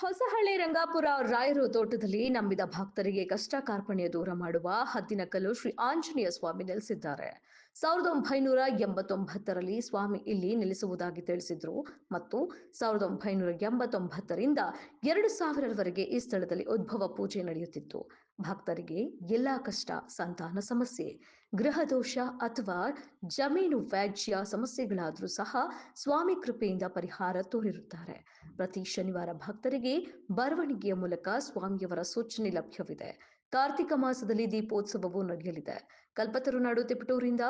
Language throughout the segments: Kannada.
ಹೊಸಹಳ್ಳಿ ರಂಗಾಪುರ ರಾಯರು ತೋಟದಲ್ಲಿ ನಂಬಿದ ಭಕ್ತರಿಗೆ ಕಷ್ಟ ಕಾರ್ಪಣ್ಯ ದೂರ ಮಾಡುವ ಹದ್ದಿನಕಲ್ಲು ಶ್ರೀ ಆಂಜನೇಯ ಸ್ವಾಮಿ ನೆಲೆಸಿದ್ದಾರೆ. ಸಾವಿರದ ಒಂಬೈನೂರ ಎಂಬತ್ತೊಂಬತ್ತರಲ್ಲಿ ಸ್ವಾಮಿ ಇಲ್ಲಿ ನೆಲೆಸುವುದಾಗಿ ತಿಳಿಸಿದ್ರು. ಮತ್ತು ಸಾವಿರದ ಒಂಬೈನೂರ ಎಂಬತ್ತೊಂಬತ್ತರಿಂದ ಎರಡು ಸಾವಿರದವರೆಗೆ ಈ ಸ್ಥಳದಲ್ಲಿ ಉದ್ಭವ ಪೂಜೆ ನಡೆಯುತ್ತಿತ್ತು. ಭಕ್ತರಿಗೆ ಎಲ್ಲಾ ಕಷ್ಟ, ಸಂತಾನ ಸಮಸ್ಯೆ, ಗೃಹ ದೋಷ ಅಥವಾ ಜಮೀನು ವ್ಯಾಜ್ಯ ಸಮಸ್ಯೆಗಳಾದರೂ ಸಹ ಸ್ವಾಮಿ ಕೃಪೆಯಿಂದ ಪರಿಹಾರ ತೋರಿರುತ್ತಾರೆ. ಪ್ರತಿ ಶನಿವಾರ ಭಕ್ತರಿಗೆ ಬರವಣಿಗೆಯ ಮೂಲಕ ಸ್ವಾಮಿಯವರ ಸೂಚನೆ ಲಭ್ಯವಿದೆ. ಕಾರ್ತಿಕ ಮಾಸದಲ್ಲಿ ದೀಪೋತ್ಸವವು ನಡೆಯಲಿದೆ. ಕಲ್ಪತರುನಾಡು ತಿಪಟೂರಿಂದ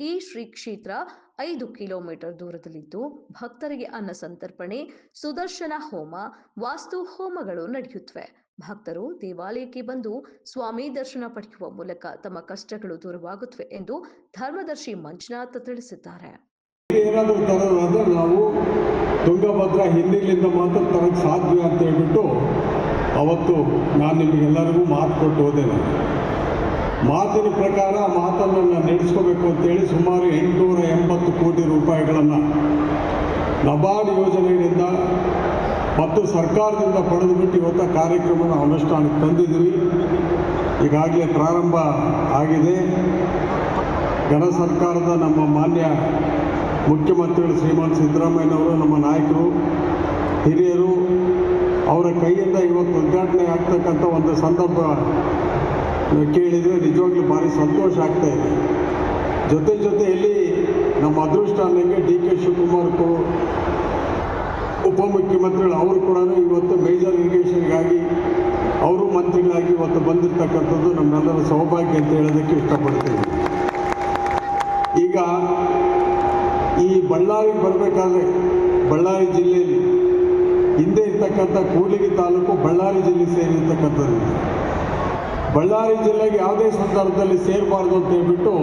ಈ ಶ್ರೀ ಕ್ಷೇತ್ರ ಐದು ಕಿಲೋಮೀಟರ್ ದೂರದಲ್ಲಿದ್ದು, ಭಕ್ತರಿಗೆ ಅನ್ನ ಸಂತರ್ಪಣೆ, ಸುದರ್ಶನ ಹೋಮ, ವಾಸ್ತು ಹೋಮಗಳು ನಡೆಯುತ್ತವೆ. ಭಕ್ತರು ದೇವಾಲಯಕ್ಕೆ ಬಂದು ಸ್ವಾಮಿ ದರ್ಶನ ಪಡೆಯುವ ಮೂಲಕ ತಮ್ಮ ಕಷ್ಟಗಳು ದೂರವಾಗುತ್ತವೆ ಎಂದು ಧರ್ಮದರ್ಶಿ ಮಂಜುನಾಥ ತಿಳಿಸಿದ್ದಾರೆ. ಏನಾದರೂ ನಾವು ತುಂಗಭದ್ರಾ ಹಿಂದಿಲಿಂದ ಮಾತ್ರ ತರಕ್ಕೆ ಸಾಧ್ಯ ಅಂತ ಹೇಳ್ಬಿಟ್ಟು ಅವತ್ತು ನಾನು ನಿಮಗೆಲ್ಲರಿಗೂ ಮಾತು ಕೊಟ್ಟು ಹೋದೆ ನಾನು ಮಾತಿನ ಪ್ರಕಾರ ಮಾತನ್ನು ನಾನು ನಡೆಸ್ಕೋಬೇಕು ಅಂತೇಳಿ ಸುಮಾರು ಎಂಟುನೂರ ಎಂಬತ್ತು ಕೋಟಿ ರೂಪಾಯಿಗಳನ್ನು ನಬಾರ್ಡ್ ಯೋಜನೆಯಿಂದ ಮತ್ತು ಸರ್ಕಾರದಿಂದ ಪಡೆದುಬಿಟ್ಟು ಇವತ್ತು ಕಾರ್ಯಕ್ರಮನ ಅನುಷ್ಠಾನಕ್ಕೆ ತಂದಿದ್ದೀವಿ ಈಗಾಗಲೇ ಪ್ರಾರಂಭ ಆಗಿದೆ. ಘನ ಸರ್ಕಾರದ ನಮ್ಮ ಮಾನ್ಯ ಮುಖ್ಯಮಂತ್ರಿಗಳು ಶ್ರೀಮಾನ್ ಸಿದ್ದರಾಮಯ್ಯನವರು, ನಮ್ಮ ನಾಯಕರು ಅವರ ಕೈಯಿಂದ ಇವತ್ತು ಉದ್ಘಾಟನೆ ಆಗ್ತಕ್ಕಂಥ ಒಂದು ಸಂದರ್ಭ ಕೇಳಿದರೆ ನಿಜವಾಗ್ಲೂ ಭಾರಿ ಸಂತೋಷ ಆಗ್ತಾ ಇದೆ. ಜೊತೆ ಜೊತೆಯಲ್ಲಿ ನಮ್ಮ ಅದೃಷ್ಟ ಅನ್ನಂಗೆ ಡಿ ಕೆ ಶಿವಕುಮಾರ್ ಉಪಮುಖ್ಯಮಂತ್ರಿಗಳು ಅವರು ಕೂಡ ಇವತ್ತು ಮೇಜರ್ ಇರಿಗೇಷನ್ಗಾಗಿ ಅವರು ಮಂತ್ರಿಗಳಾಗಿ ಇವತ್ತು ಬಂದಿರತಕ್ಕಂಥದ್ದು ನಮ್ಮೆಲ್ಲರ ಸೌಭಾಗ್ಯ ಅಂತ ಹೇಳೋದಕ್ಕೆ ಇಷ್ಟಪಡ್ತೀನಿ. ಈಗ ಈ ಬಳ್ಳಾರಿಗೆ ಬರಬೇಕಾದ್ರೆ ಬಳ್ಳಾರಿ ಜಿಲ್ಲೆಯಲ್ಲಿ ಹಿಂದೆ ಇರ್ತಕ್ಕಂಥ ಕೂಡ್ಲಿಗಿ ತಾಲೂಕು ಬಳ್ಳಾರಿ ಜಿಲ್ಲೆ ಸೇರಿರ್ತಕ್ಕಂಥದ್ದು. ಬಳ್ಳಾರಿ ಜಿಲ್ಲೆಗೆ ಯಾವುದೇ ಸಂದರ್ಭದಲ್ಲಿ ಸೇರಬಾರ್ದು ಅಂತ ಹೇಳ್ಬಿಟ್ಟು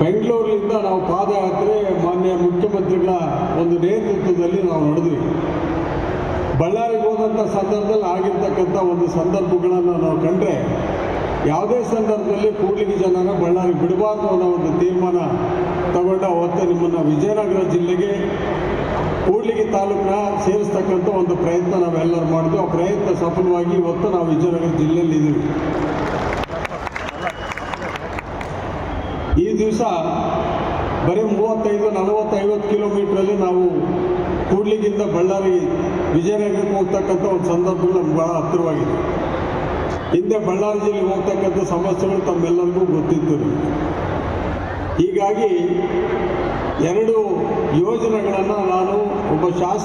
ಬೆಂಗಳೂರಿನಿಂದ ನಾವು ಪಾದಯಾತ್ರೆ ಮಾನ್ಯ ಮುಖ್ಯಮಂತ್ರಿಗಳ ಒಂದು ನೇತೃತ್ವದಲ್ಲಿ ನಾವು ನಡೆದ್ವಿ. ಬಳ್ಳಾರಿಗೆ ಹೋದಂಥ ಸಂದರ್ಭದಲ್ಲಿ ಆಗಿರ್ತಕ್ಕಂಥ ಒಂದು ಸಂದರ್ಭಗಳನ್ನು ನಾವು ಕಂಡ್ರೆ ಯಾವುದೇ ಸಂದರ್ಭದಲ್ಲಿ ಕೂಡ್ಲಿಗಿ ಜನನ ಬಳ್ಳಾರಿ ಬಿಡಬಾರ್ದು ಅನ್ನೋ ಒಂದು ತೀರ್ಮಾನ ತಗೊಂಡು ಅವತ್ತು ನಿಮ್ಮನ್ನು ವಿಜಯನಗರ ಜಿಲ್ಲೆಗೆ ತಾಲೂಕನ್ನ ಸೇರಿಸ್ತಕ್ಕಂಥ ಒಂದು ಪ್ರಯತ್ನ ನಾವೆಲ್ಲರೂ ಮಾಡಿದ್ವಿ. ಆ ಪ್ರಯತ್ನ ಸಫಲವಾಗಿ ಇವತ್ತು ನಾವು ವಿಜಯನಗರ ಜಿಲ್ಲೆಯಲ್ಲಿ ಇದ್ದೀವಿ. ಈ ದಿವಸ ಬರೀ ಮೂವತ್ತೈದು ನಲವತ್ತು ಐವತ್ತು ಕಿಲೋಮೀಟ್ರಲ್ಲಿ ನಾವು ಕೂಡ್ಲಿಗಿಂದ ಬಳ್ಳಾರಿ ವಿಜಯನಗರಕ್ಕೆ ಹೋಗ್ತಕ್ಕಂಥ ಒಂದು ಸಂದರ್ಭಗಳು ನಮ್ಗೆ ಭಾಳ ಹತ್ತಿರವಾಗಿದೆ. ಹಿಂದೆ ಬಳ್ಳಾರಿ ಜಿಲ್ಲೆಗೆ ಹೋಗ್ತಕ್ಕಂಥ ಸಮಸ್ಯೆಗಳು ತಮ್ಮೆಲ್ಲರಿಗೂ ಗೊತ್ತಿತ್ತು. ಹೀಗಾಗಿ ಎರಡು ಯೋಜನೆಗಳನ್ನು ನಾನು ಒಬ್ಬ ಶಾಸಕ